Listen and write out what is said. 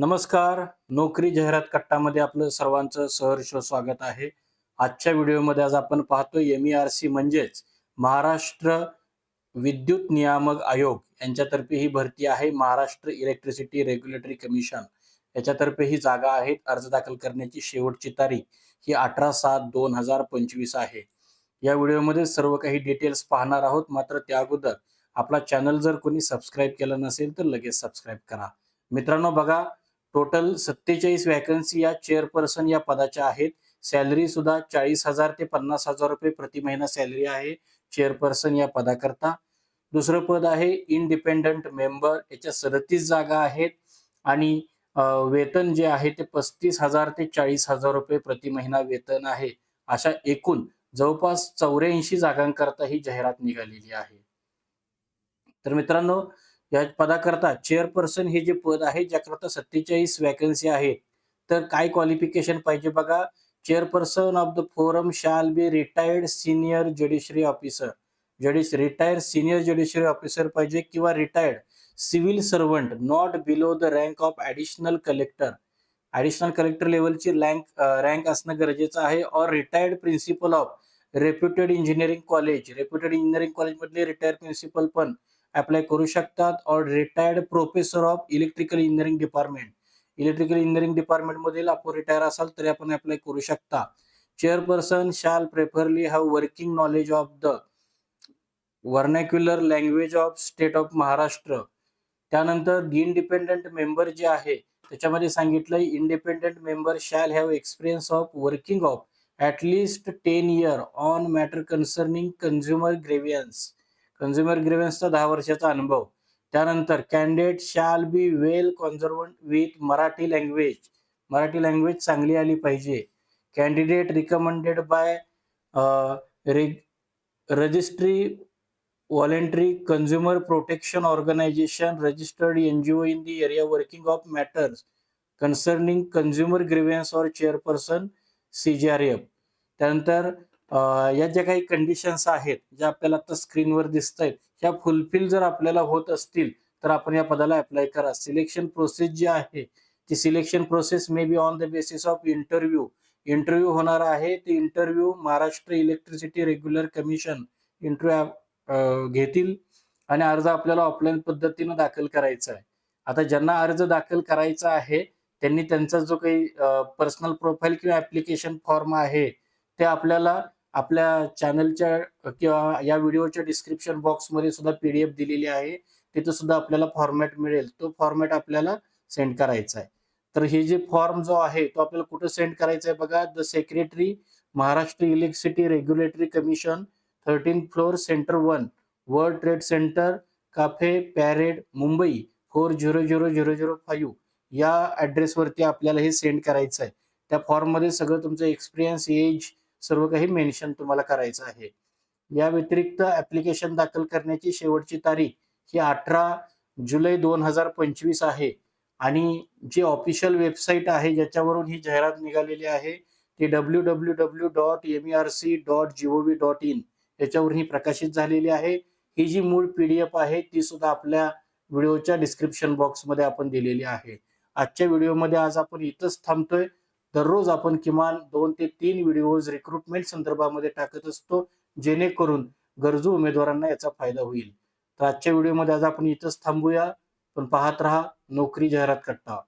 नमस्कार. नोकरी जाहिरात कट्टामध्ये आपलं सर्वांचं सहर्ष स्वागत आहे. आजच्या व्हिडिओमध्ये आज आपण पाहतो एम ई आर सी म्हणजेच महाराष्ट्र विद्युत नियामक आयोग यांच्यातर्फे ही भरती आहे. महाराष्ट्र इलेक्ट्रिसिटी रेग्युलेटरी कमिशन याच्यातर्फे ही जागा आहेत. अर्ज दाखल करण्याची शेवटची तारीख ही अठरा सात दोन हजार पंचवीस आहे. या व्हिडिओमध्ये सर्व काही डिटेल्स पाहणार आहोत. मात्र त्या अगोदर आपला चॅनल जर कोणी सबस्क्राईब केला नसेल तर लगेच सबस्क्राईब करा. मित्रांनो बघा टोटल सत्तेचाळीस वॅकन्सी या चेअरपर्सन या पदाच्या आहेत. सॅलरी सुद्धा चाळीस हजार ते पन्नास हजार रुपये प्रति महिना सॅलरी आहे चेअरपर्सन या पदाकरता. दुसरं पद आहे इंडिपेंडंट मेंबर याच्या सदतीस जागा आहेत. आणि वेतन जे आहे ते पस्तीस हजार ते चाळीस हजार रुपये प्रति महिना वेतन आहे. अशा एकूण जवळपास चौऱ्याऐंशी जागांकरता ही जाहिरात निघालेली आहे. तर मित्रांनो या पदाकरता चेअरपर्सन हे जे पद आहे ज्याकरता सत्तेचाळीस वॅकन्सी आहेत तर काय क्वालिफिकेशन पाहिजे बघा? Chairperson of the forum shall be retired senior judiciary officer judicial retired senior judiciary officer पाहिजे किंवा retired civil servant not below the rank of additional collector additional collector लेवलची rank rank असणं गरजेचं आहे. और retired principal of reputed engineering college reputed engineering कॉलेजमधले retired principal पण apply करू शकतात. और retired professor of electrical engineering department electrical engineering department मधील आपण रिटायर असाल तरी आपण अप्लाय करू शकता. Chairperson shall preferably have working knowledge of the vernacular language of state of Maharashtra त्यानंतर इंडिपेंडंट मेंबर जे आहे त्याच्यामध्ये सांगितलंय independent member shall have experience of working of at least ten year on matter concerning consumer grievance consumer ग्रेव्हन्सचा दहा वर्षाचा अनुभव. त्यानंतर candidate shall be well conversant with Marathi language Marathi language चांगली आली पाहिजे. Candidate recommended by registry voluntary consumer protection organisation registered N G O in the area working of matters concerning consumer grievance or chairperson C G R F त्यानंतर या ज्या काही conditions आहेत ज्या आपल्याला आता स्क्रीनवर दिसत आहेत ह्या फुलफिल जर आपल्याला होत असतील तर आपण या पदाला अप्लाय करा. सिलेक्शन प्रोसेस जी आहे ती selection process may be on the basis of interview interview होणार आहे ते interview Maharashtra electricity regular commission interview घेतील आणि अर्ज आपल्याला ऑफलाईन पद्धतीनं दाखल करायचा आहे. आता ज्यांना अर्ज दाखल करायचा आहे त्यांनी त्यांचा जो काही पर्सनल प्रोफाईल किंवा ऍप्लिकेशन फॉर्म आहे ते आपल्याला आपल्या चॅनलच्या किंवा या व्हिडिओच्या डिस्क्रिप्शन बॉक्समध्ये सुद्धा पीडीएफ दिलेली आहे. तिथे सुद्धा आपल्याला फॉर्मॅट मिळेल. तो फॉर्मॅट आपल्याला सेंड करायचा आहे. तर हे जे फॉर्म जो आहे तो आपल्याला कुठं सेंड करायचा आहे बघा? The secretary Maharashtra electricity regulatory commission thirteen floor centre one world trade centre Cuffe parade Mumbai four zero zero zero zero five या ॲड्रेसवरती आपल्याला हे सेंड करायचं आहे. त्या फॉर्ममध्ये सगळं तुमचं एक्सपिरियन्स एज सर्व काही मेन्शन तुम्हाला करायचं आहे. या व्यतिरिक्त ऍप्लिकेशन दाखल करण्याची शेवटची तारीख ही अठरा जुलै दोन हजार पंचवीस आहे. आणि जी ऑफिशियल वेबसाईट आहे ज्याच्यावरून ही जाहिरात निघालेली आहे ती W W W dot M R C dot G O V dot in याच्यावरून ही प्रकाशित झालेली आहे. ही जी मूळ पीडीएफ आहे ती सुद्धा आपल्या व्हिडिओच्या डिस्क्रिप्शन बॉक्समध्ये आपण दिलेली आहे. आजच्या व्हिडिओमध्ये आज आपण इथंच थांबतोय. दररोज आपण किमान दोन ते तीन व्हिडिओज रिक्रुटमेंट संदर्भामध्ये टाकत असतो जेणेकरून गरजू उमेदवारांना याचा फायदा होईल. तर आजच्या व्हिडिओमध्ये आज आपण इथंच थांबूया. पण पाहत राहा नोकरी जाहिरात कट्टा